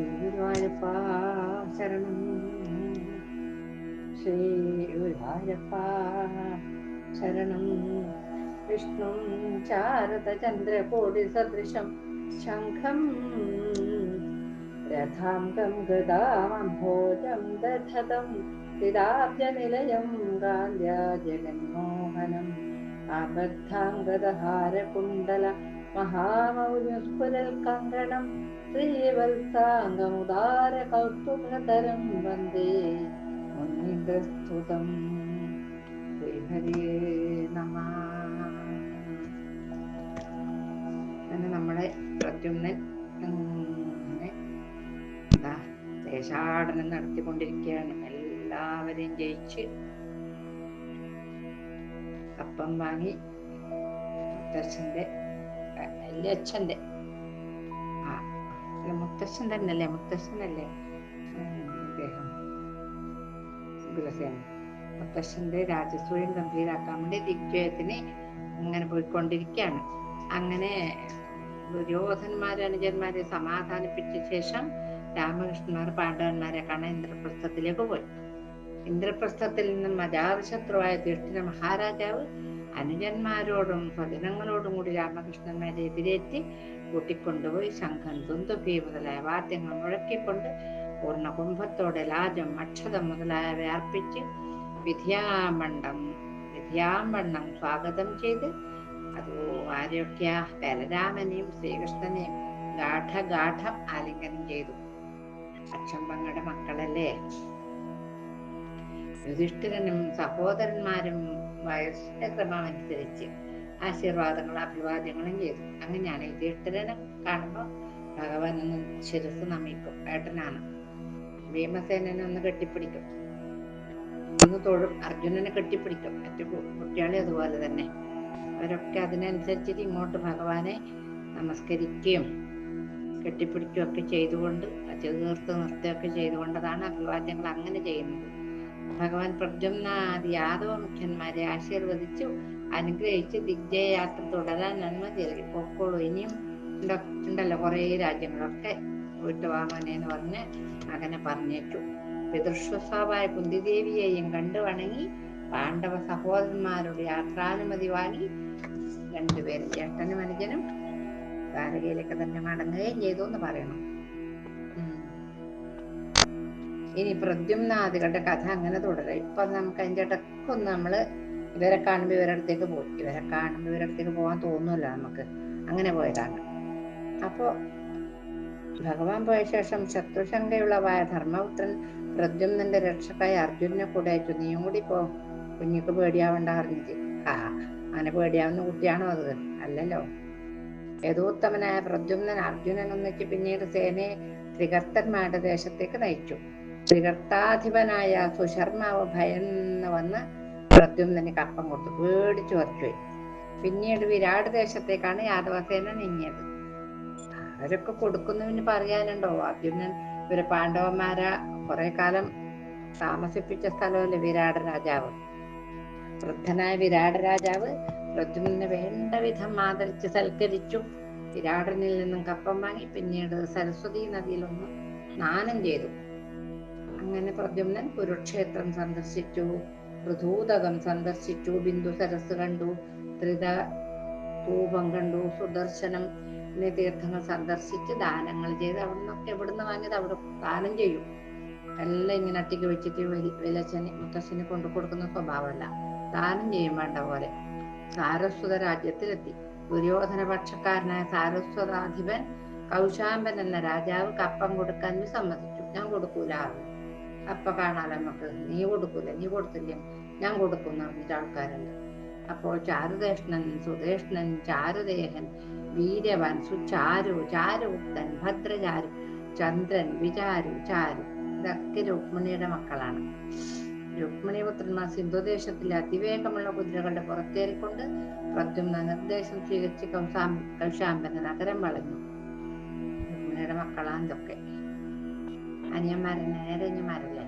ശ്രീ ഗുരുവായൂരപ്പ ശരണം. ശ്രീ ഗുരുവായൂരപ്പ ശരണം വിഷ്ണും ചാരതചന്ദ്രകോടി സദൃശം ശംഖം. രഥാംഗം ഗതാമംഭോജം ദധതം. പിതാബ്ജനിലയം ഗാന്ധ്യ ജഗന്മോഹനം ആബദ്ധാംഗദഹാരകുണ്ടല മഹാമൗലിസ്ഫുരൽ കങ്കണം ശ്രീവത്സാംഗമുദാര കൗതുകതരം വന്ദേ മുനിഗ്രസ്തുതം ശ്രീഹരിയേ നമ നമ്മുടെ പ്രദ്യുമ്നൻ അങ്ങനെ എന്താ ദേശാടനം നടത്തിക്കൊണ്ടിരിക്കുകയാണ്. എല്ലാവരെയും ജയിച്ച് കപ്പം വാങ്ങി മുത്തച്ഛന്റെ വല്യച്ഛന്റെ ആ അല്ല മുത്തച്ഛൻ തന്നെയല്ലേ? മുത്തശ്ശനല്ലേ? അദ്ദേഹം. ഉഗ്രസേനൻ മുത്തശ്ശന്റെ രാജസൂയം ഗംഭീരാക്കാൻ വേണ്ടി ദിഗ്വിജയത്തിന് ഇങ്ങനെ പോയിക്കൊണ്ടിരിക്കുകയാണ്. അങ്ങനെ ദുര്യോധന്മാരെ അനുജന്മാരെ സമാധാനിപ്പിച്ച ശേഷം രാമകൃഷ്ണന്മാർ പാണ്ഡവന്മാരെ കാണാൻ ഇന്ദ്രപ്രസ്ഥത്തിലേക്ക് പോയി. ഇന്ദ്രപ്രസ്ഥത്തിൽ നിന്നും അജാതശത്രുവായ ദൃഷ്ടിന മഹാരാജാവ് അനുജന്മാരോടും സ്വജനങ്ങളോടും കൂടി രാമകൃഷ്ണന്മാരെ എതിരേറ്റ് കൂട്ടിക്കൊണ്ടുപോയി ശംഖം തുന്തുഭി മുതലായ വാദ്യങ്ങൾ മുഴക്കിക്കൊണ്ട് പൂർണ കുംഭത്തോടെ ലാജം അക്ഷതം മുതലായവ അർപ്പിച്ച് വിദ്യാമണ്ഡം വിദ്യാമണ്ണം സ്വാഗതം ചെയ്ത് അതോ ആരൊക്കെയാ ബലരാമനെയും ശ്രീകൃഷ്ണനെയും ഗാഠഗാഠം ആലിംഗനം ചെയ്തു. അച്ഛമ്പങ്ങളുടെ മക്കളല്ലേ? യുധിഷ്ഠിരനും സഹോദരന്മാരും വയസ്സിന്റെ ക്രമം അനുസരിച്ച്. ആശീർവാദങ്ങളും അഭിവാദ്യങ്ങളും ചെയ്തു അങ്ങനെയാണ് യുധിഷ്ഠിരനെ കാണുമ്പോൾ ഭഗവാൻ ഒന്ന് ശിരസ് നമിക്കും. ഏട്ടനാണ്. ഭീമസേനനെ ഒന്ന് കെട്ടിപ്പിടിക്കും. ഒന്ന് തൊഴും. അർജുനനെ കെട്ടിപ്പിടിക്കും. മറ്റു കുട്ടികളെ അതുപോലെ തന്നെ. അവരൊക്കെ അതിനനുസരിച്ചിട്ട് ഇങ്ങോട്ട് ഭഗവാനെ നമസ്കരിക്കുകയും കെട്ടിപ്പിടിക്കുകയും ഒക്കെ ചെയ്തുകൊണ്ട് ചേർത്ത് നിർത്തുകയൊക്കെ ചെയ്തുകൊണ്ടതാണ് അഭിവാദ്യങ്ങൾ അങ്ങനെ ചെയ്യുന്നത്. ഭഗവാൻ പ്രദ്യുമ്നാദി യാദവ മുഖ്യന്മാരെ ആശീർവദിച്ചു അനുഗ്രഹിച്ച് ദിഗ്ജയയാത്ര തുടരാൻ നന്മ നൽകി. പൊക്കോളൂ. ഇനിയും ഉണ്ട- ഉണ്ടല്ലോ കുറേ രാജ്യങ്ങളൊക്കെ പോയിട്ട് എന്ന് പറഞ്ഞ് അങ്ങനെ പറഞ്ഞേറ്റു. പിതൃശ്വസാവായ കുന്തിദേവിയെയും കണ്ടു വണങ്ങി പാണ്ഡവ സഹോദരന്മാരുടെ യാത്രാനുമതി വാങ്ങി. രണ്ടുപേരും ചേട്ടനും അനുജനും ദ്വാരകയിലേക്ക് തന്നെ മടങ്ങുകയും ചെയ്തു എന്ന് പറയണം. ഇനി പ്രദ്യുമ്നാദികളുടെ കഥ അങ്ങനെ തുടരാം. ഇപ്പൊ നമുക്ക് അതിന്റെ ഇടക്കൊന്ന് നമ്മൾ ഇവരെ കാണുമ്പോ ഇവരുടെ അടുത്തേക്ക് പോയി. ഇവരെ കാണുമ്പോ ഇവരുടെ അടുത്തേക്ക് പോകാൻ തോന്നുമല്ലോ നമുക്ക്. അങ്ങനെ പോയതാണ്. അപ്പോ ഭഗവാൻ പോയ ശേഷം ശത്രുശങ്കയുള്ളവായ ധർമ്മപുത്രൻ പ്രദ്യുമ്നന്റെ രക്ഷക്കായി അർജുനെ കൂടെ അയച്ചു. നീയും കൂടി പോ. കുഞ്ഞിക്ക് പേടിയാവണ്ട അറിഞ്ഞിട്ട് ആ അങ്ങനെ പേടിയാവുന്ന കുട്ടിയാണോ അത്? അല്ലല്ലോ. യഥോത്തമനായ പ്രദ്യുമ്നൻ അർജുനൻ ഒന്നിച്ച് പിന്നീട് സേനയെ ത്രികർത്തന്മാരുടെ ദേശത്തേക്ക് നയിച്ചു. ത്രികർത്താധിപനായ സുശർമാവ് ഭയന്ന് വന്ന് പ്രദ്യുമ്നന് കപ്പം കൊടുത്തു പേടിച്ചു വരച്ചുപോയി പിന്നീട് വിരാട് ദേശത്തേക്കാണ് യാദവസേന നീങ്ങിയത്. അവരൊക്കെ കൊടുക്കുന്നതിന് പറയാനുണ്ടോ? അർജുനൻ ഇവർ പാണ്ഡവന്മാരെ കുറെ കാലം താമസിപ്പിച്ച സ്ഥലമല്ലേ വിരാട് രാജാവ്? വൃദ്ധനായ വിരാട് രാജാവ് പ്രദ്യുമ്നെ വേണ്ട വിധം ആദരിച്ച് സൽക്കരിച്ചു. വിരാടനിൽ നിന്നും കപ്പം വാങ്ങി പിന്നീട് സരസ്വതി നദിയിലൊന്ന് സ്നാനം ചെയ്തു. അങ്ങനെ പ്രദ്യുമ്നൻ കുരുക്ഷേത്രം സന്ദർശിച്ചു. പൃഥൂതകം സന്ദർശിച്ചു. ബിന്ദു സരസ് കണ്ടു. ത്രിത കൂപം കണ്ടു. സുദർശനം തീർത്ഥങ്ങൾ സന്ദർശിച്ച് ദാനങ്ങൾ ചെയ്ത് അവിടെ നിന്നൊക്കെ വാങ്ങിയത് അവിടെ ദാനം ചെയ്യും. എല്ലാം ഇങ്ങനെ അട്ടിക്ക് വെച്ചിട്ട് വലി- വിലച്ചന് മുത്തശ്ശന് കൊണ്ടു കൊടുക്കുന്ന സ്വഭാവമല്ല. ദാനം ചെയ്യും വേണ്ട പോലെ. സാരസ്വത രാജ്യത്തിലെത്തി. ദുര്യോധന പക്ഷക്കാരനായ സാരസ്വതാധിപൻ കൗശാമ്പൻ എന്ന രാജാവ് കപ്പം കൊടുക്കാൻ സമ്മതിച്ചു. ഞാൻ കൊടുക്കൂല. അപ്പ കാണാലോ നമുക്ക്. നീ കൊടുക്കൂല? നീ കൊടുത്തില്ലേ? ഞാൻ കൊടുക്കും എന്ന് പറഞ്ഞിട്ട് ആൾക്കാരുണ്ട്. അപ്പോൾ ചാരുദേഷ്ണൻ സുദേഷ്ണൻ ചാരുദേഹൻ വീര്യവൻ സുചാരു ചാരുഗുപ്തൻ ഭദ്രചാരു ചന്ദ്രൻ വിചാരു ചാരു ഇതൊക്കെ രുക്മിണിയുടെ മക്കളാണ്. രുക്മിണി പുത്രന്മാർ സിന്ധുദേശത്തിലെ അതിവേഗമുള്ള കുതിരകളുടെ പുറത്തേറിക്കൊണ്ട് പ്രദ്യുമ്ന നിർദ്ദേശം സ്വീകരിച്ച് കൗശാം കൗശാമ്പന നഗരം വളഞ്ഞു. രുക്മിണിയുടെ മക്കളാണ് ഇതൊക്കെ. അനിയന്മാരെ നേരഞ്ഞമാരല്ലേ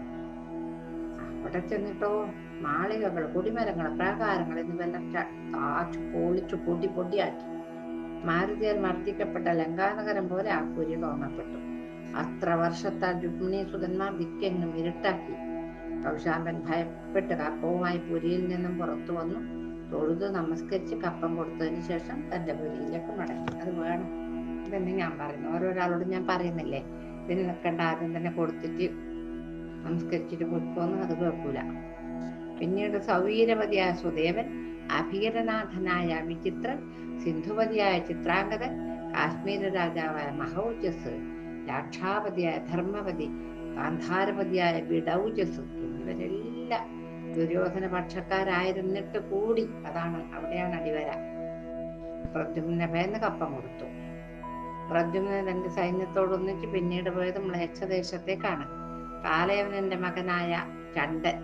അവിടെ ചെന്നിട്ടോ മാളികകൾ കൊടിമരങ്ങൾ പ്രാകാരങ്ങൾ എന്നിവെല്ലാം ച- താച്ചു പൊളിച്ചു പൊടി പൊടിയാക്കി. മാരുതിയാൽ മർദ്ദിക്കപ്പെട്ട ലങ്കാനഗരം പോലെ ആ കുരി തോന്നപ്പെട്ടു അത്ര വർഷത്താൽ രുക്മിണി സുതന്മാർ ദിക്കെങ്ങും ഇരുട്ടാക്കി. കൗശാമ്പൻ ഭയപ്പെട്ട് കപ്പവുമായി പുരിയിൽ നിന്നും പുറത്തു വന്നു. തൊഴുത് നമസ്കരിച്ച് കപ്പം കൊടുത്തതിന് ശേഷം തന്റെ പുരിയിലേക്ക് മടങ്ങി. അത് വേണം. ഇതെന്ന് ഞാൻ പറയുന്നു. ഓരോരാളോട് ഞാൻ പറയുന്നില്ലേ? ഇതിന് നിൽക്കേണ്ട ആദ്യം തന്നെ കൊടുത്തിട്ട് നമസ്കരിച്ചിട്ട് കൊടുക്കുമെന്ന് അത് കേൾക്കൂല. പിന്നീട് സൗവീരവതിയായ സുദേവൻ അഭീരനാഥനായ വിചിത്രൻ സിന്ധുവതിയായ ചിത്രാംഗതൻ കാശ്മീര രാജാവായ മഹൗജസ് രാക്ഷാപതിയായ ധർമ്മപതി ഗാന്ധാരപതിയായ ബിഡൗജസ് എന്നിവരെല്ലാം ദുര്യോധന പക്ഷക്കാരായിരുന്നിട്ട് കൂടി അതാണ് അവിടെയാണ് അടിവര. പ്രദ്യുമ്നെ ഭയന്ന് കപ്പം കൊടുത്തു. പ്രദ്യുമ്നെ തന്റെ സൈന്യത്തോടൊന്നിച്ച് പിന്നീട് പോയത് മ്ലേച്ഛദേശത്തേക്കാണ് കാലയവനന്റെ മകനായ ചണ്ടൻ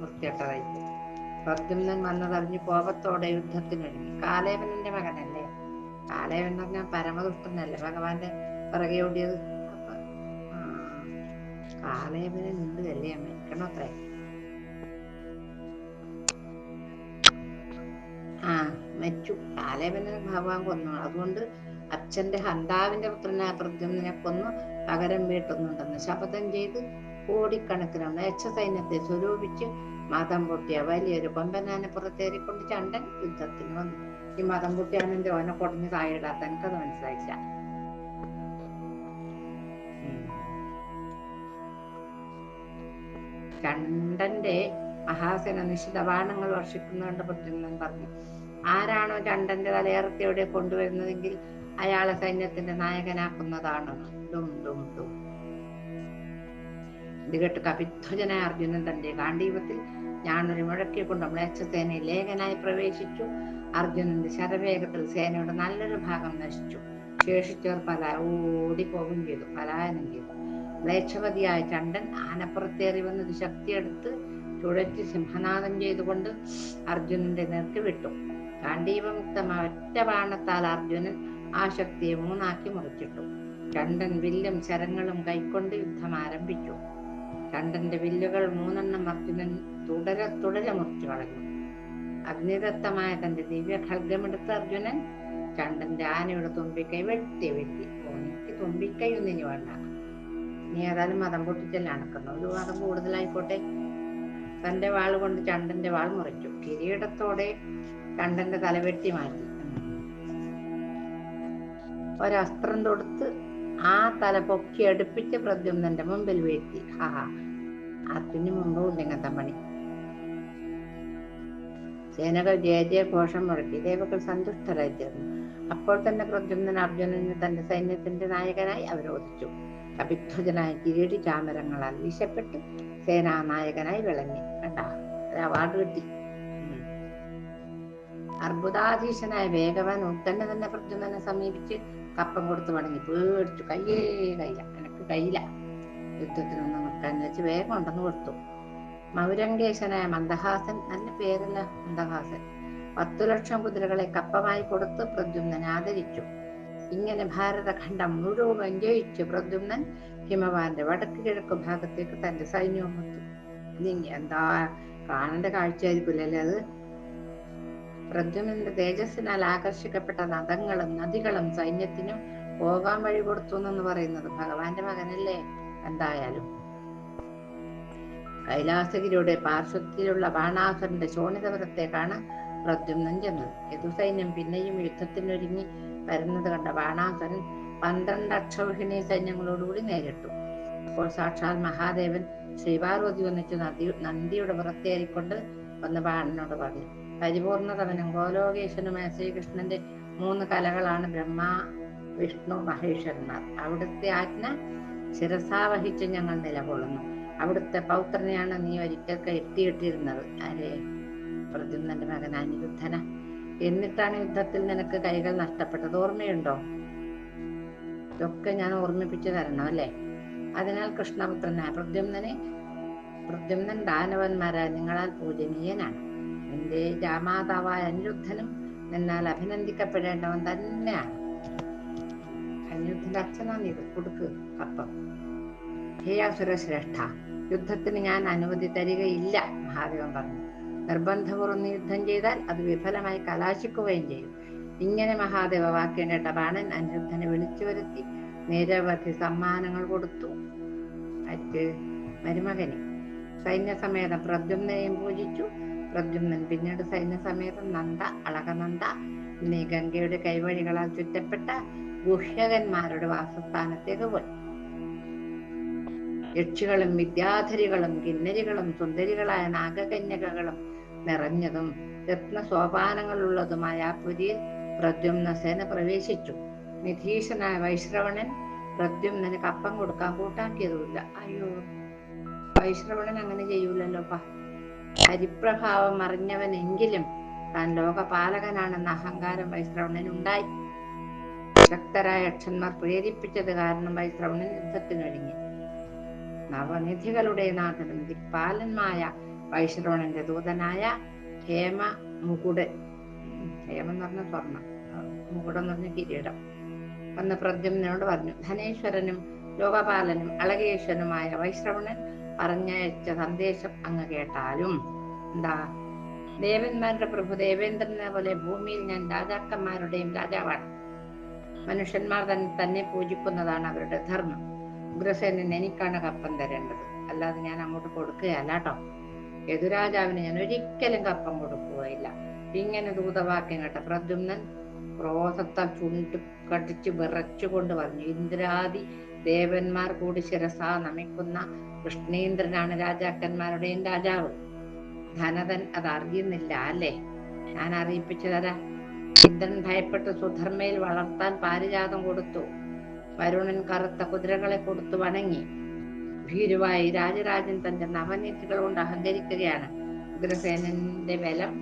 വൃത്തിയട്ടതായിട്ട് പ്രദ്യുമ്നൻ വന്നതറിഞ്ഞ് കോപത്തോടെ യുദ്ധത്തിനൊരുങ്ങി. കാലയവനന്റെ മകനല്ലേ? കാലയവൻ എന്ന് പറഞ്ഞാൽ പരമദുഷ്ടനല്ലേ? ഭഗവാന്റെ പിറകെ ഓടിയത്. അപ്പൊ ആ, കാലേവനെ ഉണ്ട് അല്ലേ മരിക്കണോ അത്രേ? ആ മരിച്ചു. കാലേവനെ ഭഗവാൻ കൊന്നു. അതുകൊണ്ട് അച്ഛന്റെ ഹന്താവിന്റെ പുത്രനായ പ്രദ്യുമ്നെ കൊന്നു പകരം വീട്ടുന്നുണ്ടെന്ന് ശപഥം ചെയ്ത് കോടിക്കണക്കിന് മ്ലേച്ഛ സൈന്യത്തെ സ്വരൂപിച്ച് മതം പൊട്ടിയ വലിയൊരു കൊമ്പനാനെ പുറത്തേറിക്കൊണ്ട് ചണ്ടൻ യുദ്ധത്തിന് വന്നു ഈ മതം പൊട്ടിയാണെന്റെ ഓനെ കൊടഞ്ഞു താഴെടാ എനിക്കത് മനസ്സിലായില്ല. ചണ്ടന്റെ മഹാസേന നിശ്ചിത ബാണങ്ങൾ വർഷിക്കുന്നുണ്ട് പ്രദ്യുമ്നൻ പറഞ്ഞു ആരാണോ ചണ്ടന്റെ തലയിറത്തിയോടെ കൊണ്ടുവരുന്നതെങ്കിൽ അയാളെ സൈന്യത്തിന്റെ നായകനാക്കുന്നതാണ്. ഡും ഡും ഡും. ഇത് കേട്ട് കപിധ്വജനായ അർജുനൻ തന്റെ ഗാന്ധീവത്തിൽ ഞാനൊരു മുഴക്കി കൊണ്ട് മ്ലേച്ഛസേനയിൽ ലേഖനായി പ്രവേശിച്ചു. അർജുനന്റെ ശരവേഗത്തിൽ സേനയുടെ നല്ലൊരു ഭാഗം നശിച്ചു. ശേഷിച്ചവർ പല ഓടിപ്പോവുകയും ചെയ്തു പലായനം ചെയ്തു. മ്ലേച്ഛപതിയായ ചണ്ടൻ ആനപ്പുറത്തേറി വന്നത് ശക്തിയെടുത്ത് ചുഴറ്റി സിംഹനാദം ചെയ്തുകൊണ്ട് അർജുനന്റെ നേർക്ക് വിട്ടു. കാണ്ഡീപമുക്തമായ ഒറ്റ ബാണത്താൽ അർജുനൻ ആ ശക്തിയെ മൂന്നാക്കി മുറിച്ചിട്ടു. ചണ്ടൻ വില്ലും ശരങ്ങളും കൈക്കൊണ്ട് യുദ്ധം ആരംഭിച്ചു. ചണ്ടന്റെ വില്ലുകൾ മൂന്നെണ്ണം അർജുനൻ തുടരെ തുടരെ മുറിച്ചു കളഞ്ഞു. അഗ്നിദത്തമായ തന്റെ ദിവ്യ ഖഡ്ഗമെടുത്ത അർജുനൻ ചണ്ടന്റെ ആനയുടെ തുമ്പിക്കൈ വെട്ടി വെട്ടി എനിക്ക് തുമ്പിക്കൈ ഒന്നും ഇനി വേണ്ട. നീ ഏതായാലും മതം പൊട്ടിച്ചല്ല അണക്കുന്നു ഒരു മതം കൂടുതലായിക്കോട്ടെ. തന്റെ വാൾ കൊണ്ട് ചണ്ടന്റെ വാൾ മുറിച്ചു. കിരീടത്തോടെ ചണ്ടന്റെ തല വെട്ടി മാറ്റി. ഒരസ്ത്രം തൊടുത്ത് ആ തല പൊക്കി അടുപ്പിച്ച് പ്രദ്യുമ്നന്റെ മുമ്പിൽ വീഴ്ത്തി. ഹാ അതിനു മുമ്പ് ഉള്ളിങ്ങത്തം പണി. സേനകൾ ജയ ജയ ഘോഷം മുഴക്കി. ദേവകൾ സന്തുഷ്ടരായി തീർന്നു. അപ്പോൾ തന്നെ പ്രദ്യുമ്നൻ അർജുനന് തന്റെ സൈന്യത്തിന്റെ നായകനായി അവരോധിച്ചു. അഭിധ്വജനായ കിരീടി ചാമരങ്ങളാൽ വീശപ്പെട്ട് സേനാനായകനായി വിളങ്ങി. കണ്ട അവാർഡ് കിട്ടി. അർബുദാധീശനായ വേഗവാൻ ഉത്തന്നെ തന്നെ പ്രദ്യുമ്നെ സമീപിച്ച് കപ്പം കൊടുത്ത് മടങ്ങി പേടിച്ചു. കയ്യേ കയ്യ എനക്ക് കയ്യില യുദ്ധത്തിനൊന്നും നിൽക്കാന്ന് വെച്ച് വേഗം ഉണ്ടെന്ന് കൊടുത്തു. മൗരംഗേശനായ മന്ദഹാസൻ നല്ല പേരല്ല മന്ദഹാസൻ. പത്തു ലക്ഷം കുതിരകളെ കപ്പമായി കൊടുത്ത് പ്രദ്യുമ്നൻ ആദരിച്ചു. ഇങ്ങനെ ഭാരതഖണ്ഡം മുഴുവൻ ജയിച്ചു. പ്രദ്യുമ്നൻ ഹിമവാന്റെ വടക്ക് കിഴക്ക് ഭാഗത്തേക്ക് തന്റെ സൈന്യവും എത്തും എന്താ? കാണേണ്ട കാഴ്ചയായിരിക്കില്ലല്ലേ അത്? പ്രദ്യുമ്നന്റെ തേജസ്സിനാൽ ആകർഷിക്കപ്പെട്ട നദങ്ങളും നദികളും സൈന്യത്തിനും പോകാൻ വഴി കൊടുത്തു എന്ന് പറയുന്നത് ഭഗവാന്റെ മകനല്ലേ എന്തായാലും. കൈലാസഗിരിയുടെ പാർശ്വത്തിലുള്ള ബാണാസുരന്റെ ശോണിതപുരത്തേക്കാണ് പ്രദ്യുമ്നൻ ചെന്നത്. യദുസൈന്യം പിന്നെയും യുദ്ധത്തിനൊരുങ്ങി വരുന്നത് കണ്ട ബാണാസുരൻ പന്ത്രണ്ട് അക്ഷൗഹിണി സൈന്യങ്ങളോടുകൂടി നേരിട്ടു. അപ്പോൾ സാക്ഷാൽ മഹാദേവൻ ശ്രീപാർവതി ഒന്നിച്ച് നദി നന്ദിയുടെ പുറത്തേറിക്കൊണ്ട് വന്ന് ബാണനോട് പറഞ്ഞു പരിപൂർണതവനും ഗോലോകേശനുമായ ശ്രീകൃഷ്ണന്റെ മൂന്ന് കലകളാണ് ബ്രഹ്മ വിഷ്ണു മഹേശ്വരന്മാർ. അവിടുത്തെ ആജ്ഞ ശിരസാവഹിച്ച് ഞങ്ങൾ നിലകൊള്ളുന്നു. അവിടുത്തെ പൗത്രനെയാണ് നീ ഒരിക്കൽ കെട്ടിയിട്ടിരുന്നത് ആരെ? പ്രദ്യുമ്നന്റെ മകൻ അനിരുദ്ധന എന്നിട്ടാണ് യുദ്ധത്തിൽ നിനക്ക് കൈകൾ നഷ്ടപ്പെട്ടത്. ഓർമ്മയുണ്ടോ? ഇതൊക്കെ ഞാൻ ഓർമ്മിപ്പിച്ചു തരണം അല്ലേ? അതിനാൽ കൃഷ്ണപുത്രനായ പ്രദ്യുമ്നനെ പ്രദ്യുമ്നൻ ദാനവന്മാരായ നിങ്ങളാൽ പൂജനീയനാണ്. നിന്റെ രാമാതാവായ അനിരുദ്ധനും എന്നാൽ അഭിനന്ദിക്കപ്പെടേണ്ടവൻ തന്നെയാണ്. അനിരുദ്ധന്റെ അച്ഛനാണ് ഇത് കൊടുക്ക് കപ്പം ഹേ അസുരശ്രേഷ്ഠ യുദ്ധത്തിന് ഞാൻ അനുമതി തരികയില്ല മഹാദേവൻ പറഞ്ഞു. നിർബന്ധപൂർവം യുദ്ധം ചെയ്താൽ അത് വിഫലമായി കലാശിക്കുകയും ചെയ്യും. ഇങ്ങനെ മഹാദേവ വാക്കേണ്ട ബാണൻ അനിരുദ്ധനെ വിളിച്ചു വരുത്തി നിരവധി സമ്മാനങ്ങൾ കൊടുത്തു. മറ്റ് മരുമകന് സൈന്യസമേതം പ്രദ്യുനെയും പൂജിച്ചു. പ്രദ്യുമ്നൻ. പിന്നീട് സൈന്യസമേതം നന്ദ അളകനന്ദ എന്നീ ഗംഗയുടെ കൈവഴികളാൽ ചുറ്റപ്പെട്ട ഗുഹ്യകന്മാരുടെ വാസസ്ഥാനത്തേക്ക് പോയി. യക്ഷികളും വിദ്യാധരികളും കിന്നരികളും സുന്ദരികളായ നാഗകന്യകകളും നിറഞ്ഞതും രത്ന സോപാനങ്ങളുള്ളതുമായ ആ പുരിയിൽ പ്രദ്യുമ്ന സേന പ്രവേശിച്ചു. നിധീശനായ വൈശ്രവണൻ പ്രദ്യുമ്നന് കപ്പം കൊടുക്കാൻ കൂട്ടാക്കിയതുമില്ല. അയ്യോ വൈശ്രവണൻ അങ്ങനെ ചെയ്യൂലല്ലോ പ ഹരിപ്രഭാവം അറിഞ്ഞവനെങ്കിലും താൻ ലോകപാലകനാണെന്ന അഹങ്കാരം വൈശ്രവണനുണ്ടായി ശക്തരായ അക്ഷന്മാർ പ്രേരിപ്പിച്ചത് കാരണം വൈശ്രവണൻ യുദ്ധത്തിനൊരുങ്ങി നവനിധികളുടെ നാഥനും ദിക്പാലന്മായ വൈശ്രവണന്റെ ദൂതനായ ഹേമ മുകുട് ഹേമ എന്ന് പറഞ്ഞ സ്വർണം മുകുടം എന്ന് പറഞ്ഞ കിരീടം വന്ന് പ്രദ്യുമ്നോട് പറഞ്ഞു ധനേശ്വരനും ലോകപാലനും അളകേശ്വരനുമായ വൈശ്രവണൻ പറഞ്ഞയച്ച സന്ദേശം അങ്ങ് കേട്ടാലും എന്താ? ദേവന്മാരുടെ പ്രഭു ദേവേന്ദ്രനെ പോലെ ഭൂമിയിൽ ഞാൻ രാജാക്കന്മാരുടെയും രാജാവാണ്. മനുഷ്യന്മാർ തന്നെ തന്നെ പൂജിക്കുന്നതാണ് അവരുടെ ധർമ്മം. ഉഗ്രസേനൻ എനിക്കാണ് കപ്പം തരേണ്ടത്. അല്ലാതെ ഞാൻ അങ്ങോട്ട് കൊടുക്കുകയല്ല കേട്ടോ. യദുരാജാവിന് ഞാൻ ഒരിക്കലും കപ്പം കൊടുക്കുകയില്ല. ഇങ്ങനെ ദൂതവാക്യം കേട്ട പ്രദ്യുമ്നൻ ക്രോധത്താൽ ചുണ്ടു കടിച്ചു വിറച്ചുകൊണ്ട് പറഞ്ഞു ഇന്ദ്രാദി ദേവന്മാർ കൂടി ശിരസ നമിക്കുന്ന കൃഷ്ണേന്ദ്രനാണ് രാജാക്കന്മാരുടെയും രാജാവ്. ധനതൻ അത് അറിയുന്നില്ല അല്ലേ? ഞാൻ അറിയിപ്പിച്ചു തരാം ഇന്ദ്രൻ ഭയപ്പെട്ട് സുധർമ്മയിൽ വളർത്താൻ പാരിജാതം കൊടുത്തു. വരുണൻ കറുത്ത കുതിരകളെ കൊടുത്തു വണങ്ങി. ഭീരുവായി രാജരാജൻ തന്റെ നവനീതികൾ കൊണ്ട് അഹങ്കരിക്കുകയാണ്. ഉഗ്രസേനന്റെ ബലം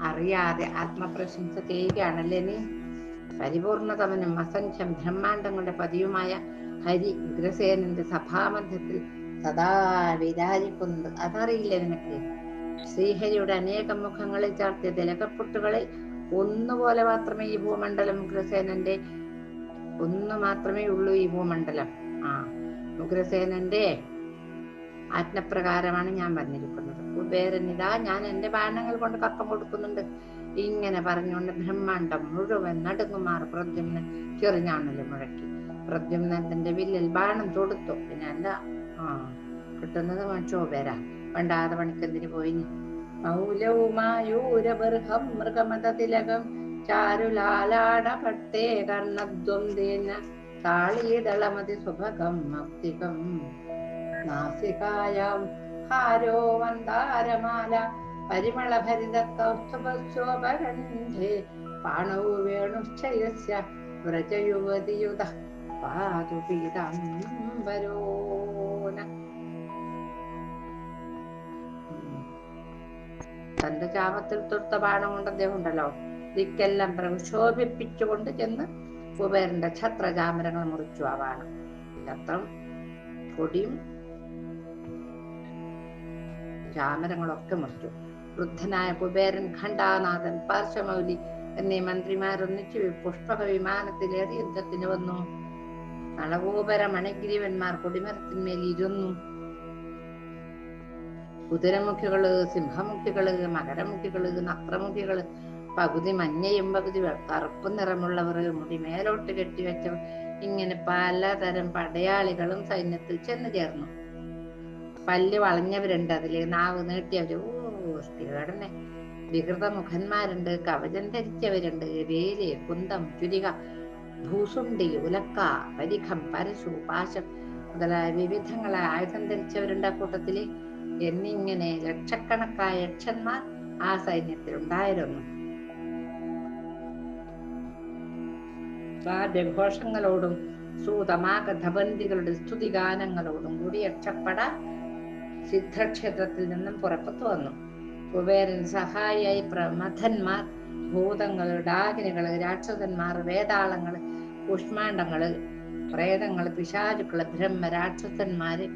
അറിയാതെ ആത്മപ്രശംസ ചെയ്യുകയാണല്ലേ നീ? പരിപൂർണതവനും അസംഖ്യം ബ്രഹ്മാണ്ടങ്ങളുടെ പതിയുമായ ഹരി ഉഗ്രസേനന്റെ സഭാമധ്യത്തിൽ സദാ വിരാജിക്കുന്നത് അതറിയില്ല നിനക്ക്. ശ്രീഹരിയുടെ അനേക മുഖങ്ങളിൽ ചാർത്തിയ തിലകപ്പൊട്ടുകളിൽ ഒന്നുപോലെ മാത്രമേ ഈ ഭൂമണ്ഡലം ഉഗ്രസേനന്റെ ഒന്ന് മാത്രമേ ഉള്ളൂ ഈ ഭൂമണ്ഡലം. ആ ഉഗ്രസേനന്റെ ആജ്ഞപ്രകാരമാണ് ഞാൻ വന്നിരിക്കുന്നത് കുബേരനിതാ ഞാൻ എന്റെ ബാണങ്ങൾ കൊണ്ട് കക്കം കൊടുക്കുന്നുണ്ട്. ഇങ്ങനെ പറഞ്ഞുകൊണ്ട് ബ്രഹ്മാണ്ടം മുഴുവൻ നടുങ്ങുമാർ പ്രദ്യുമ്നൻ ചെറിഞ്ഞാണൽ മുഴക്കി. പ്രദ്യുമ്നൻ തന്റെ വില്ലിൽ ബാണം തൊടുത്തു. പിന്നെ അല്ല ആ കിട്ടുന്നത് ചോബേര പണ്ടാതെ പണിക്കെന്തിന് പോയി മൗലവുമായൂരബർഹം മൃഗമത തിലകം കർണദ്വം തേന താളീദളമതി സുഭകം മക്തികം നാസികായാം ഹാരോ മന്ദാരമാല പരിമളഭരിതൗസ്തുഭശോഭഗന്ധേ പാണൗ വേണുശ്ചയസ്യ വ്രജയുവതിയുത പാതു പീതാംബരോന തന്റെ ചാമത്തിൽ തൊടുത്ത ബാണം കൊണ്ട് അദ്ദേഹം ഉണ്ടല്ലോ. ദിക്കെല്ലാം പ്രക്ഷോഭിപ്പിച്ചുകൊണ്ട് ചെന്ന് കുബേരന്റെ ഛത്രചാമരങ്ങൾ മുറിച്ചു ആ ബാണം. ഛത്രം പൊടിയും ചാമരങ്ങളൊക്കെ മുറിച്ചു വൃദ്ധനായ കുബേരൻ ഖണ്ഡാനാഥൻ പാർശ്വമൗലി എന്നീ മന്ത്രിമാരൊന്നിച്ച് പുഷ്പക വിമാനത്തിലേറി യുദ്ധത്തിന് വന്നു. നളഗോപര മണിഗ്രീവന്മാർ കൊടിമരത്തിന്മേൽ ഇരുന്നു. കുതിരമുഖികൾ സിംഹമുഖികൾ മകരമുഖികൾ നത്രമുഖികൾ പകുതി മഞ്ഞയും പകുതി കറുപ്പും നിറമുള്ളവർ മുടി മേലോട്ട് കെട്ടിവെച്ചവർ ഇങ്ങനെ പലതരം പടയാളികളും സൈന്യത്തിൽ ചെന്നു ചേർന്നു. പല്ല് വളഞ്ഞവരുണ്ട് അതിൽ നാവ് നീട്ടിയവര്. ഓ സ്ഥിരടനെ വികൃത മുഖന്മാരുണ്ട് കവചം ധരിച്ചവരുണ്ട് വേൽ കുന്തം ചുരിക ഭൂസുണ്ടി ഉലക്ക പരിഖം പരശു പാശം മുതലായ വിവിധങ്ങളായ ആയുധം ധരിച്ചവരുണ്ട് ആ കൂട്ടത്തിൽ എന്നിങ്ങനെ ലക്ഷക്കണക്കായ യക്ഷന്മാർ ആ സൈന്യത്തിൽ ഉണ്ടായിരുന്നു. വാദ്യഘോഷങ്ങളോടും സൂതമാകധബന്ധികളുടെ സ്തുതിഗാനങ്ങളോടും കൂടി യക്ഷപ്പട സിദ്ധക്ഷേത്രത്തിൽ നിന്നും പുറപ്പെട്ടു വന്നു. കുബേരൻ സഹായിയായി പ്രമഥന്മാർ ഭൂതങ്ങൾ ഡാകിനികൾ രാക്ഷസന്മാർ വേതാളങ്ങൾ കുഷ്മാണ്ഡങ്ങൾ പ്രേതങ്ങൾ പിശാചുക്കൾ ബ്രഹ്മ രാക്ഷസന്മാര്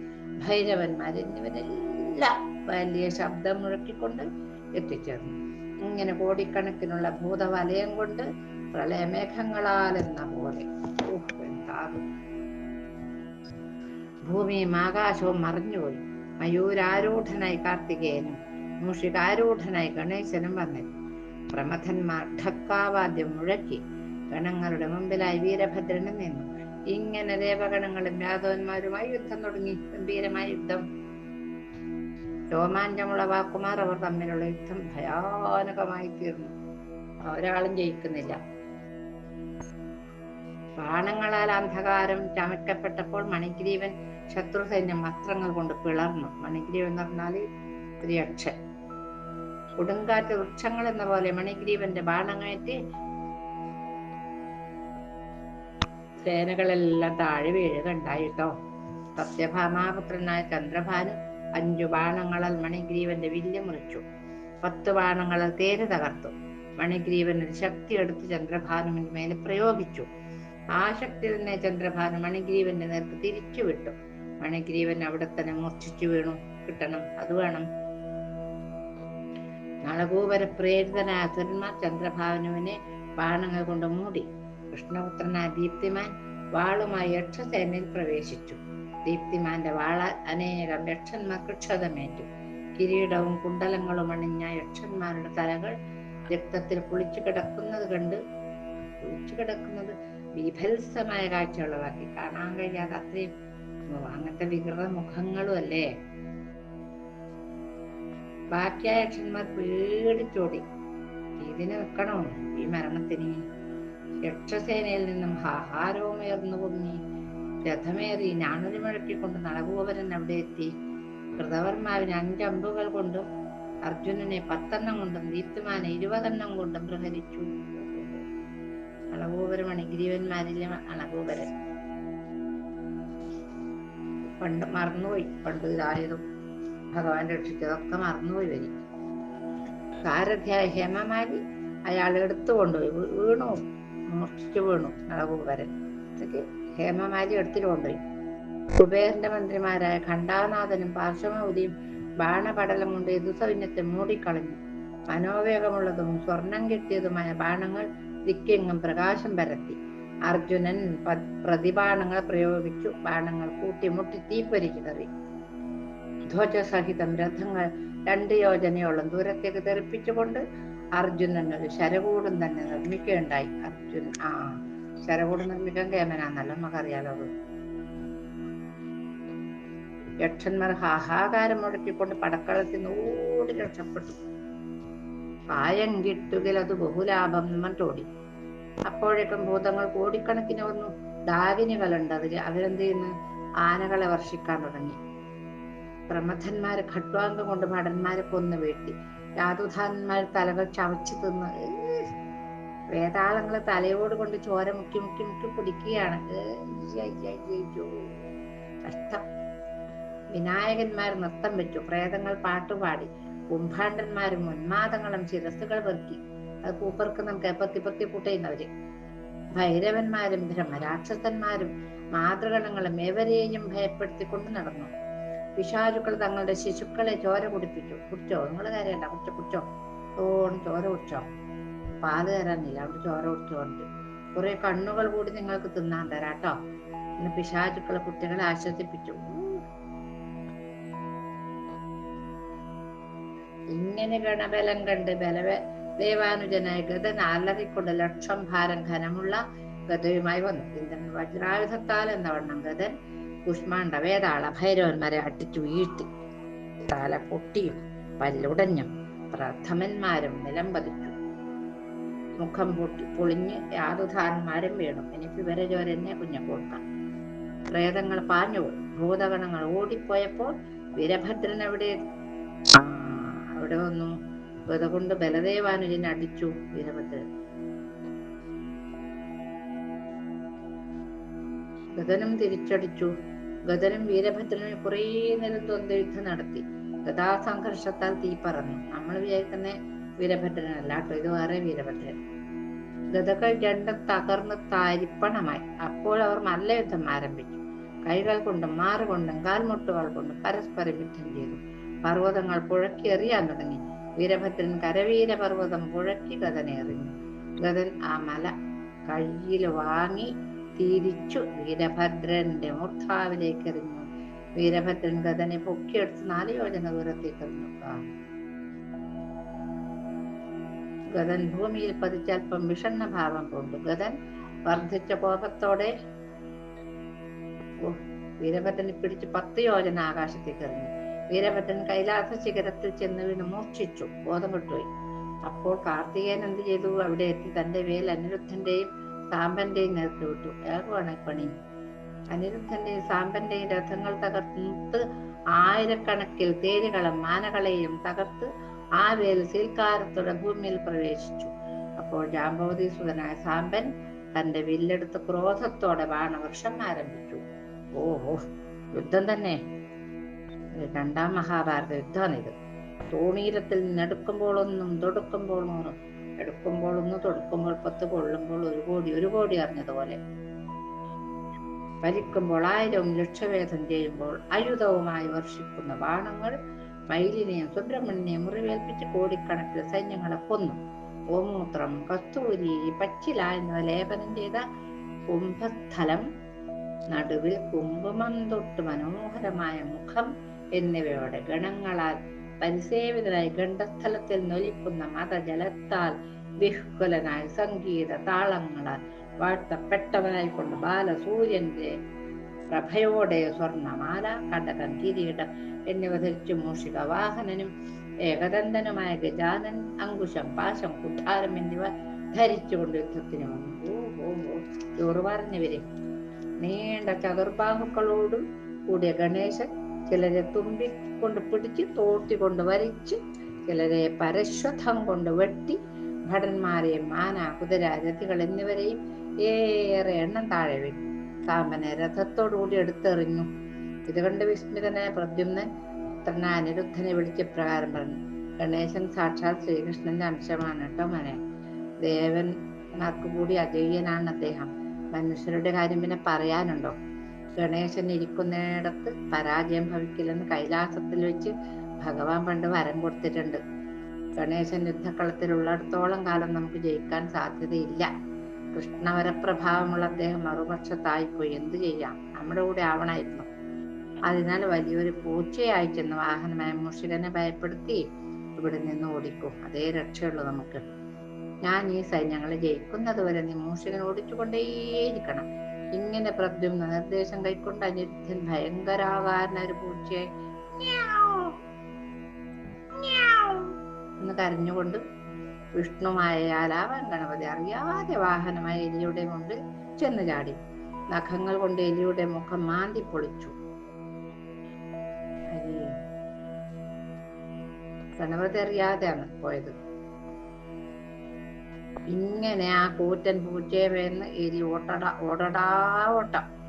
ഭൈരവന്മാര് എന്നിവരെല്ലാം വലിയ ശബ്ദം മുഴക്കിക്കൊണ്ട് എത്തിച്ചേർന്നു. ഇങ്ങനെ കോടിക്കണക്കിനുള്ള ഭൂതവലയം കൊണ്ട് പ്രളയമേഘങ്ങളാൽ എന്ന പോലെ ഭൂമിയും ആകാശവും മറിഞ്ഞുപോയി. മയൂരാരൂഢനായി കാർത്തികേയനും മൂഷികാരൂഢനായി ഗണേശനും വന്നിരുന്നു. പ്രമഥന്മാർ ഠക്കാവാദ്യം മുഴക്കി ഗണങ്ങളുടെ മുമ്പിലായി വീരഭദ്രനും നിന്നു. ഇങ്ങനെ ദേവഗണങ്ങളും രാഘവന്മാരുമായി യുദ്ധം തുടങ്ങി. ഗംഭീരമായ യുദ്ധം. രോമാഞ്ചമുളവാക്കുമാർ അവർ തമ്മിലുള്ള യുദ്ധം ഭയാനകമായി തീർന്നു. ഒരാളും ജയിക്കുന്നില്ല. ബാണങ്ങളാൽ അന്ധകാരം ചമക്കപ്പെട്ടപ്പോൾ മണിഗ്രീവൻ ശത്രു സൈന്യം വസ്ത്രങ്ങൾ കൊണ്ട് പിളർന്നു. മണിഗ്രീവൻ എന്ന് പറഞ്ഞാൽ ഒരു യക്ഷൻ കൊടുങ്കാറ്റ് വൃക്ഷങ്ങൾ എന്ന പോലെ മണിഗ്രീവന്റെ ബാണങ്ങയറ്റി സേനകളെല്ലാം താഴെ വീഴുകയുണ്ടായിട്ടോ സത്യഭാമാപുത്രനായ ചന്ദ്രഭാനു അഞ്ചു ബാണങ്ങളാൽ മണിഗ്രീവന്റെ വില്ല് മുറിച്ചു. പത്ത് ബാണങ്ങളാൽ തേര് തകർത്തു. മണിഗ്രീവൻ ഒരു ശക്തി എടുത്ത് ചന്ദ്രഭാനുവിന്റെ മേലെ പ്രയോഗിച്ചു. ആ ശക്തി തന്നെ ചന്ദ്രഭാനു മണിഗ്രീവന്റെ നേർക്ക് തിരിച്ചു വിട്ടു മണിഗ്രീവൻ അവിടെ തന്നെ മൂർച്ഛിച്ചു വീണു. കിട്ടണം. അത് വേണം. നളകൂപര പ്രേരിതനായ അസുരന്മാർ ചന്ദ്രഭാവനുവിനെ ബാണങ്ങൾ കൊണ്ട് മൂടി കൃഷ്ണപുത്രനായ ദീപ്തിമാൻ വാളുമായി യക്ഷസേനയിൽ പ്രവേശിച്ചു. ദീപ്തിമാന്റെ വാള അനേകം യക്ഷന്മാർക്ക് ക്ഷതമേറ്റു. കിരീടവും കുണ്ടലങ്ങളും അണിഞ്ഞ യക്ഷന്മാരുടെ തലകൾ രക്തത്തിൽ കുളിച്ചു കിടക്കുന്നത് കണ്ട് കുളിച്ചു കിടക്കുന്നത് വിഭത്സമായ കാഴ്ചയുള്ളതാക്കി കാണാൻ കഴിയാതെ അത്രയും അങ്ങനത്തെ വികൃത മുഖങ്ങളും അല്ലേ ബാക്കിയായ യക്ഷന്മാർ പേടിച്ചോടി. ഇതിന് നിൽക്കണോ ഈ മരണത്തിന്. യക്ഷസേനയിൽ നിന്നും ഹാഹാരവുമേർന്നു പൊങ്ങി. രഥമേറി ഞാനൊരു മുഴക്കിക്കൊണ്ട് നളഗോപരൻ അവിടെ എത്തി. കൃതവർമാവിന് അഞ്ചമ്പുകൾ കൊണ്ടും അർജുനനെ പത്തെണ്ണം കൊണ്ടും ദീപ്തിമാനെ ഇരുപതെണ്ണം കൊണ്ടും പ്രഹരിച്ചു. അളകൂപരമാണ് ഗ്രീവന്മാരിലെ അളഗോപരൻ പണ്ട് മറന്നുപോയി. പണ്ട് ഇതായതും ഭഗവാൻ രക്ഷിച്ചതൊക്കെ മറന്നുപോയി വരും സാരഥ്യായ ഹേമമാലി അയാൾ എടുത്തു കൊണ്ടുപോയി. വീണു. മൂർച്ഛിച്ചു വീണു. നളകൂപരൻ ഇതൊക്കെ ഹേമമാലി എടുത്തിട്ട് കൊണ്ടുപോയി. കുബേരന്റെ മന്ത്രിമാരായ ഖണ്ഡാനാഥനും പാർശ്വമൗലിയും ബാണപടലം കൊണ്ട് യദുസൈന്യത്തെ മൂടിക്കളഞ്ഞു. മനോവേഗമുള്ളതും സ്വർണം കെട്ടിയതുമായ ബാണങ്ങൾ ദിക്കെങ്ങും പ്രകാശം പരത്തി. അർജുനൻ പ്രതിബാണങ്ങൾ പ്രയോഗിച്ചു. ബാണങ്ങൾ കൂട്ടിമുട്ടി തീപ്പൊരി ചിതറി ധ്വജസഹിതം രഥങ്ങൾ രണ്ട് യോജനയോളം ദൂരത്തേക്ക് തെറിപ്പിച്ചുകൊണ്ട് അർജുനൻ ഒരു ശരകൂടും തന്നെ നിർമ്മിക്കുകയുണ്ടായി. അർജുൻ ആ ശരകൂടം നിർമ്മിക്കാൻ കേമനാന്നല്ലോ നമുക്കറിയാലോ യക്ഷന്മാർ ഹാഹാകാരം മുടക്കിക്കൊണ്ട് പടക്കളത്തിൽ നിന്ന് ഓടി രക്ഷപ്പെട്ടു. കായം കിട്ടുകിൽ അത് ബഹുലാഭം മറ്റോടി അപ്പോഴേക്കും ഭൂതങ്ങൾ കോടിക്കണക്കിന് വന്നു. ഡാകിനികളുണ്ട് അതിൽ അവരെന്ത് ചെയ്യുന്നു? ആനകളെ വർഷിക്കാൻ തുടങ്ങി. പ്രമഥന്മാര് ഖഡ്വാങ്കം കൊണ്ട് ഭടന്മാരെ കൊന്നു വീട്ടി യാതുധാന്മാർ തലകൾ ചവച്ചു തിന്ന്. വേതാളങ്ങളെ തലയോട് കൊണ്ട് ചോര മുക്കി മുക്കി മുക്കി അയ്യോ. കഷ്ടം. വിനായകന്മാർ നൃത്തം വെച്ചു. പ്രേതങ്ങൾ പാട്ടുപാടി. കുംഭാണ്ടന്മാരും ഉന്മാദങ്ങളും ശിരസ്സുകൾ പെറുക്കി. അത് കൂപ്പർക്ക് നമുക്ക് പത്തി പത്തി കൂട്ടുന്നവര് ഭൈരവന്മാരും ബ്രഹ്മരാക്ഷസന്മാരും മാതൃഗണങ്ങളും ഏവരെയും ഭയപ്പെടുത്തിക്കൊണ്ട് നടന്നു. പിശാചുക്കൾ തങ്ങളുടെ ശിശുക്കളെ ചോര കുടിപ്പിച്ചു. കുടിച്ചോ? നിങ്ങൾ കാര്യമല്ല കുടിച്ചോ? കുടിച്ചോ? തോണ് ചോര കുടിച്ചോ? പാൽ തരാനില്ല. അവിടെ ചോര കുടിച്ചോണ്ട്. കുറെ കണ്ണുകൾ കൂടി നിങ്ങൾക്ക് തിന്നാൻ തരാട്ടോ എന്ന് പിശാചുക്കളെ കുട്ടികളെ ആശ്വസിപ്പിച്ചു. ഇങ്ങനെ ഗണബലം കണ്ട് ബലവ ദേവാനുജനായ ഗതൻ അലറിക്കൊണ്ട് ലക്ഷം ഭാരം ഘനമുള്ള ഗതയുമായി വന്നു. ഇന്ദ്രൻ വജ്രായുധത്താൽ എന്ന വണ്ണം ഗതൻ കുഷ്മാണ്ട വേതാള ഭൈരവന്മാരെ അട്ടിച്ചു വീഴ്ത്തി. തല പൊട്ടിയും പല്ലുടഞ്ഞും പ്രഥമന്മാരും നിലം പതിച്ചു. മുഖം പൊട്ടി പൊളിഞ്ഞ് യാതുധാരന്മാരും വീണു. എനിക്ക് വിവരജോരെന്നെ കൊടുക്കാം. പ്രേതങ്ങൾ പാഞ്ഞു ഭൂതഗണങ്ങൾ ഓടിപ്പോയപ്പോൾ വീരഭദ്രൻ അവിടെ അവിടെ വന്നു. ഗത കൊണ്ട് ബലദേവാനുജനെ അടിച്ചു വീരഭദ്രൻ. ഗതനും തിരിച്ചടിച്ചു. ഗതനും വീരഭദ്രനെ കുറേ നേരം ദ്വന്ദ്യുദ്ധം നടത്തി. ഗതാസംഘർഷത്താൽ തീ പറന്നു. നമ്മൾ വിചാരിക്കുന്ന വീരഭദ്രനല്ല കേട്ടോ ഇത് വേറെ വീരഭദ്രൻ. ഗതകൾ രണ്ടും തകർന്ന് താരിപ്പണമായി. അപ്പോൾ അവർ നല്ല യുദ്ധം ആരംഭിച്ചു. കൈകൾ കൊണ്ടും മാറുകൊണ്ടും കാൽമുട്ടുകൾ കൊണ്ടും പരസ്പരം യുദ്ധം ചെയ്തു. പർവതങ്ങൾ പുഴക്കി എറിയാൻ തുടങ്ങി. വീരഭദ്രൻ കരവീര പർവതം പുഴക്കി ഗതനേറിഞ്ഞു ഗതൻ ആ മല കയ്യിൽ വാങ്ങി തിരിച്ചു വീരഭദ്രന്റെ മൂർധാവിലേക്ക് എറിഞ്ഞു വീരഭദ്രൻ ഗതനെ പൊക്കിയെടുത്ത് നാല് യോജന ദൂരത്തേക്ക് എറിഞ്ഞു. ഗതൻ ഭൂമിയിൽ പതിച്ചൽപ്പം വിഷണ്ണ ഭാവം കൊണ്ടു. ഗതൻ വർദ്ധിച്ച കോപത്തോടെ വീരഭദ്രനെ പിടിച്ച് പത്ത് യോജന ആകാശത്തേക്ക് എറിഞ്ഞു. വീരഭദ്രൻ കൈലാസ ശിഖരത്തിൽ ചെന്ന് വീണ് മൂർച്ഛിച്ചു. ബോധം വിട്ടുപോയി. അപ്പോൾ കാർത്തികേയൻ എന്ത് ചെയ്തു? അവിടെ എത്തി തന്റെ വേൽ അനിരുദ്ധന്റെയും സാമ്പന്റെയും നേർക്ക് വിട്ടു ഏകമാണ് പണി. അനിരുദ്ധന്റെയും സാമ്പന്റെയും രഥങ്ങൾ തകർത്ത് ആയിരക്കണക്കിൽ തേരുകളും മാനകളെയും തകർത്ത് ആ വേൽ സീൽക്കാരത്തോടെ ഭൂമിയിൽ പ്രവേശിച്ചു. അപ്പോൾ ജാമ്പവതി സുതനായ സാമ്പൻ തന്റെ വില്ലെടുത്ത് ക്രോധത്തോടെ ബാണവർഷം ആരംഭിച്ചു. ഓഹോ യുദ്ധം തന്നെ. രണ്ടാം മഹാഭാരത യുദ്ധമാണിത്. തോണീരത്തിൽ നിന്നെടുക്കുമ്പോഴൊന്നും തൊടുക്കുമ്പോഴൊന്നും എടുക്കുമ്പോൾ ഒന്ന് തൊടുക്കുമ്പോൾ പത്ത് കൊള്ളുമ്പോൾ ഒരു കോടി ഒരു കോടി അറിഞ്ഞതുപോലെ. ഭരിക്കുമ്പോൾ ആയിരവും ലക്ഷവേദം ചെയ്യുമ്പോൾ ആയുധവുമായി വർഷിക്കുന്ന ബാണങ്ങൾ മയിലിനെയും സുബ്രഹ്മണ്യനെയും മുറിവേൽപ്പിച്ച് കോടിക്കണക്കിന് സൈന്യങ്ങളെ കൊന്നു. ഗോമൂത്രം കസ്തൂരി പച്ചില എന്നിവ ലേപനം ചെയ്ത കുംഭസ്ഥലം നടുവിൽ കുങ്കുമം തൊട്ട് മനോഹരമായ മുഖം എന്നിവയോടെ ഗണങ്ങളാൽ പരിസേവിതനായി ഗണ്ഡസ്ഥലത്തിൽ നൊലിക്കുന്ന മതജലത്താൽ വിഹ്വലനായി സംഗീത താളങ്ങളാൽ വാഴ്ത്തപ്പെട്ടവനായി കൊണ്ട് ബാലസൂര്യന്റെ പ്രഭയോടെ സ്വർണമാല കടകം കിരീടം എന്നിവ ധരിച്ചു മൂഷിക വാഹനനും ഏകദന്തനുമായ ഗജാനൻ അങ്കുശം പാശം കുഠാരം എന്നിവ ധരിച്ചുകൊണ്ട് യുദ്ധത്തിന് വന്നു. ചോറ് പറഞ്ഞവര് നീണ്ട ചതുർബാഹുക്കളോടും കൂടിയ ഗണേശൻ ചിലരെ തുമ്പി കൊണ്ട് പിടിച്ച് തോട്ടി കൊണ്ട് വരച്ച് ചിലരെ പരശ്വഥം കൊണ്ട് വെട്ടി ഭടന്മാരെയും മാന കുതിര രഥികൾ എന്നിവരെയും ഏറെ എണ്ണം താഴെ വീണു. സാമ്പനെ രഥത്തോടുകൂടി എടുത്തെറിഞ്ഞു. ഇത് കണ്ട് വിസ്മിതനായ പ്രദ്യുമ്നൻ പുത്രനെ അനിരുദ്ധനെ വിളിച്ച് പ്രകാരം പറഞ്ഞു ഗണേശൻ സാക്ഷാൽ ശ്രീകൃഷ്ണന്റെ അംശമാണ് കേട്ടോ മനെ. ദേവന്മാർക്ക് കൂടി അജയ്യനാണ് അദ്ദേഹം. മനുഷ്യരുടെ കാര്യം പിന്നെ പറയാനുണ്ടോ? ഗണേശൻ ഇരിക്കുന്നിടത്ത് പരാജയം ഭവിക്കില്ലെന്ന് കൈലാസത്തിൽ വെച്ച് ഭഗവാൻ പണ്ട് വരം കൊടുത്തിട്ടുണ്ട്. ഗണേശൻ യുദ്ധക്കളത്തിലുള്ളിടത്തോളം കാലം നമുക്ക് ജയിക്കാൻ സാധ്യതയില്ല. കൃഷ്ണവരപ്രഭാവമുള്ള അദ്ദേഹം മറുപക്ഷത്തായിപ്പോയി. എന്തു ചെയ്യാം? നമ്മുടെ കൂടെ ആവണായിരുന്നു അതിനാൽ വലിയൊരു പൂച്ചയായി ചെന്ന് വാഹനമായ മുഷികനെ ഭയപ്പെടുത്തി ഇവിടെ നിന്ന് ഓടിക്കും. അതേ രക്ഷയുള്ളൂ നമുക്ക്. ഞാൻ ഈ സൈന്യങ്ങളെ ജയിക്കുന്നത് വരെ നീ മൂഷികനെ ഓടിച്ചുകൊണ്ടേയിരിക്കണം. ഇങ്ങനെ പ്രദ്യുമ്ന നിർദ്ദേശം കൈക്കൊണ്ട് അനിരുദ്ധൻ ഭയങ്കരാകാരന ഒരു പൂച്ചയെ എന്ന് കരഞ്ഞുകൊണ്ട് വിഷ്ണുമായാലാവാൻ ഗണപതി അറിയാതെ വാഹനമായ എലിയുടെ മുമ്പിൽ ചെന്ന് ചാടി. നഖങ്ങൾ കൊണ്ട് എലിയുടെ മുഖം മാന്തി പൊളിച്ചു. ഗണപതി അറിയാതെയാണ് പോയത്. ഇങ്ങനെ ആ കൂറ്റൻ പൂച്ചയെ വേന്ന് എലി ഓട്ടട ഓടടാ ഓട്ടം.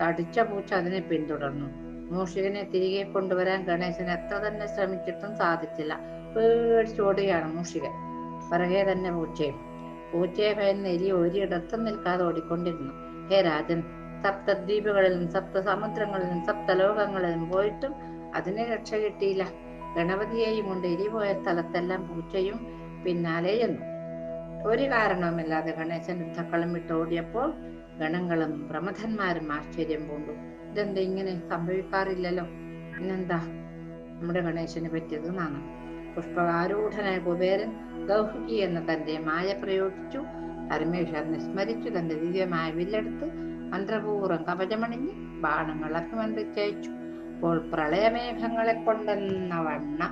തടിച്ച പൂച്ച അതിനെ പിന്തുടർന്നു. മൂഷികനെ തിരികെ കൊണ്ടുവരാൻ ഗണേശൻ എത്ര തന്നെ ശ്രമിച്ചിട്ടും സാധിച്ചില്ല. പേടിച്ചോടുകയാണ് മൂഷികൻ. പിറകെ തന്നെ പൂച്ചയും. പൂച്ചയെ ഭയന്ന് എലി ഒരിടത്തും നിൽക്കാതെ ഓടിക്കൊണ്ടിരുന്നു. ഹേ രാജൻ സപ്തദ്വീപുകളിലും സപ്ത സമുദ്രങ്ങളിലും സപ്ത ലോകങ്ങളിലും പോയിട്ടും അതിന് രക്ഷ കിട്ടിയില്ല. ഗണപതിയെയും കൊണ്ട് എലി പോയ സ്ഥലത്തെല്ലാം പൂച്ചയും പിന്നാലെ ചെന്നു. ഒരു കാരണവുമില്ലാതെ ഗണേശൻ യുദ്ധക്കളം വിട്ടോടിയപ്പോൾ ഗണങ്ങളും പ്രമഥന്മാരും ആശ്ചര്യം പൂണ്ടു. ഇതെന്താ ഇങ്ങനെ സംഭവിക്കാറില്ലല്ലോ? പിന്നെന്താ? നമ്മുടെ ഗണേശന് പറ്റിയത് നാണം പുഷ്പകാരൂഢനായ കുബേരൻ ഗൗഹുകി എന്ന തന്റെ മായ പ്രയോഗിച്ചു. പരമേശ്വരൻ സ്മരിച്ചു തന്റെ ദിവ്യമായ വില്ലെടുത്ത് മന്ത്രപൂർവം കവചമണിഞ്ഞ് ബാണങ്ങൾ അഭിമന്ത്രിച്ചയച്ചു. അപ്പോൾ പ്രളയമേഘങ്ങളെ കൊണ്ടെന്ന വണ്ണ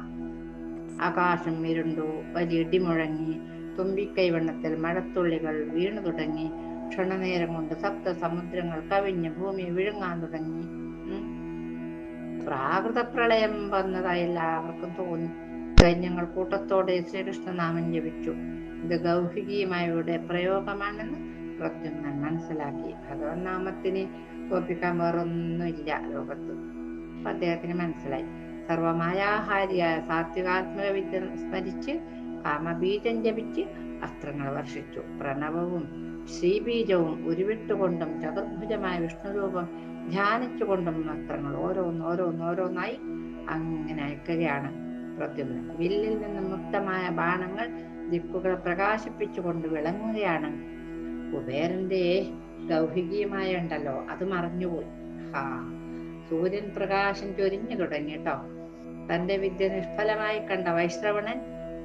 ആകാശം ഇരുണ്ടു. വലിയ ഇടിമുഴങ്ങി തുമ്പിക്കൈവണ്ണത്തിൽ മഴത്തുള്ളികൾ വീണു തുടങ്ങി. ക്ഷണനേരം കൊണ്ട് സപ്ത സമുദ്രങ്ങൾ കവിഞ്ഞ് ഭൂമി വിഴുങ്ങാൻ തുടങ്ങി. പ്രാകൃത പ്രളയം വന്നതായി എല്ലാവർക്കും തോന്നി. സൈന്യങ്ങൾ കൂട്ടത്തോടെ ശ്രീകൃഷ്ണനാമം ജപിച്ചു. ഇത് ഗൗഹികീയമായുടെ പ്രയോഗമാണെന്ന് പ്രദ്യുമ്നൻ മനസ്സിലാക്കി. ഭഗവൻ നാമത്തിന് തോപ്പിക്കാൻ വേറൊന്നുമില്ല ലോകത്ത് അദ്ദേഹത്തിന് മനസ്സിലായി. സർവമായാഹാരിയായ സാത്വികാത്മക വിദ്യ സ്മരിച്ച് കാമബീജം ജപിച്ച് അസ്ത്രങ്ങൾ വർഷിച്ചു. പ്രണവവും ശ്രീബീജവും ഉരുവിട്ടുകൊണ്ടും ചതുർഭുജമായ വിഷ്ണുരൂപം ധ്യാനിച്ചുകൊണ്ടും അസ്ത്രങ്ങൾ ഓരോന്ന് ഓരോന്ന് ഓരോന്നായി അങ്ങനെ അയക്കുകയാണ്. പ്രദ്യുമ്നൻ വില്ലിൽ നിന്നും മുക്തമായ ബാണങ്ങൾ ദിക്കുകൾ പ്രകാശിപ്പിച്ചുകൊണ്ട് വിളങ്ങുകയാണ്. കുബേരന്റെ ഗൗഹികീയമായ ഉണ്ടല്ലോ അത് മറഞ്ഞുപോയി. ഹാ സൂര്യൻ പ്രകാശം ചൊരിഞ്ഞു തുടങ്ങി കേട്ടോ തന്റെ വിദ്യ നിഷ്ഫലമായി കണ്ട വൈശ്രവണൻ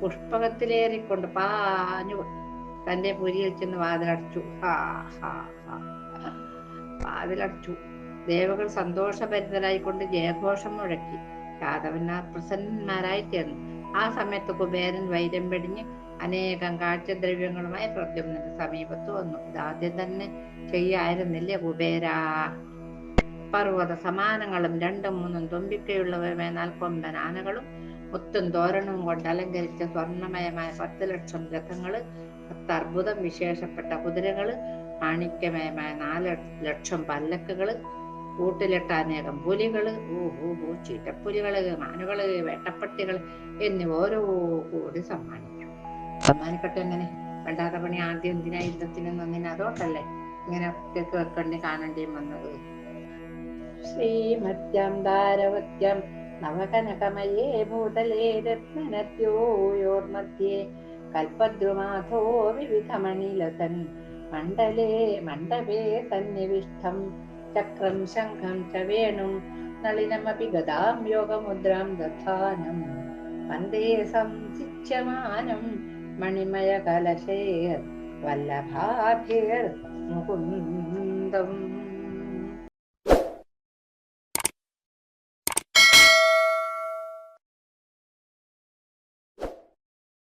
പുഷ്പകത്തിലേറിക്കൊണ്ട് പാഞ്ഞു തന്റെ പുരിയിൽ ചെന്ന് വാതിലടച്ചു. ഹാ ഹാ ഹാ വാതിലടച്ചു. ദേവകൾ സന്തോഷഭരിതരായിക്കൊണ്ട് ജയഘോഷം മുഴക്കി. യാദവന്മാർ പ്രസന്നന്മാരായി തീർന്നു. ആ സമയത്ത് കുബേരൻ വൈരം വെടിഞ്ഞ് അനേകം കാഴ്ചദ്രവ്യങ്ങളുമായി പ്രദ്യുമ്നന്റെ സമീപത്ത് വന്നു. ഇതാദ്യം തന്നെ ചെയ്യായിരുന്നില്ലേ കുബേര? പർവത സമാനങ്ങളും രണ്ടും മൂന്നും തുമ്പിക്കയുള്ളവരുമായ നാൽക്കൊമ്പൻ ആനകളും മുത്തും തോരണവും കൊണ്ട് അലങ്കരിച്ച സ്വർണമയമായ പത്ത് ലക്ഷം രഥങ്ങൾ പത്ത് അർബുദം വിശേഷപ്പെട്ട കുതിരകൾ മാണിക്യമയമായ നാല് ലക്ഷം പല്ലക്കുകൾ കൂട്ടിലിട്ട അനേകം പുലികൾ ഓ ചീറ്റപ്പുലികൾ മാനുകൾ വേട്ടപ്പട്ടികൾ എന്നിവ ഓരോ കൂടി സമ്മാനിച്ചു സമ്മാനിക്കട്ടെ എങ്ങനെ വേണ്ടാത്ത പണി. ആദ്യം എന്തിനാ യുദ്ധത്തിനും നന്നിന് അതോട്ടല്ലേ ഇങ്ങനെ ഒറ്റയ്ക്ക് വെക്കണ്ടി കാണേണ്ടിയും വന്നത്? ശ്രീമത്യം ദാരവത്യം നവകനകമയേ ഭൂതലേ രത്നനദ്യോയോർമധ്യേ കൽപദ്രുമാധോ വിവിധമണിലതൻ മണ്ഡലേ മണ്ഡപേ സന്നിവിഷ്ടം ചക്രം ശംഖം ച വേണും നളിനമപി ഗതാം യോഗമുദ്രാം ദധാനം വന്ദേ സംസിച്യമാനം മണിമയ കലശേർ വല്ലഭാഭേർ മുകുന്ദം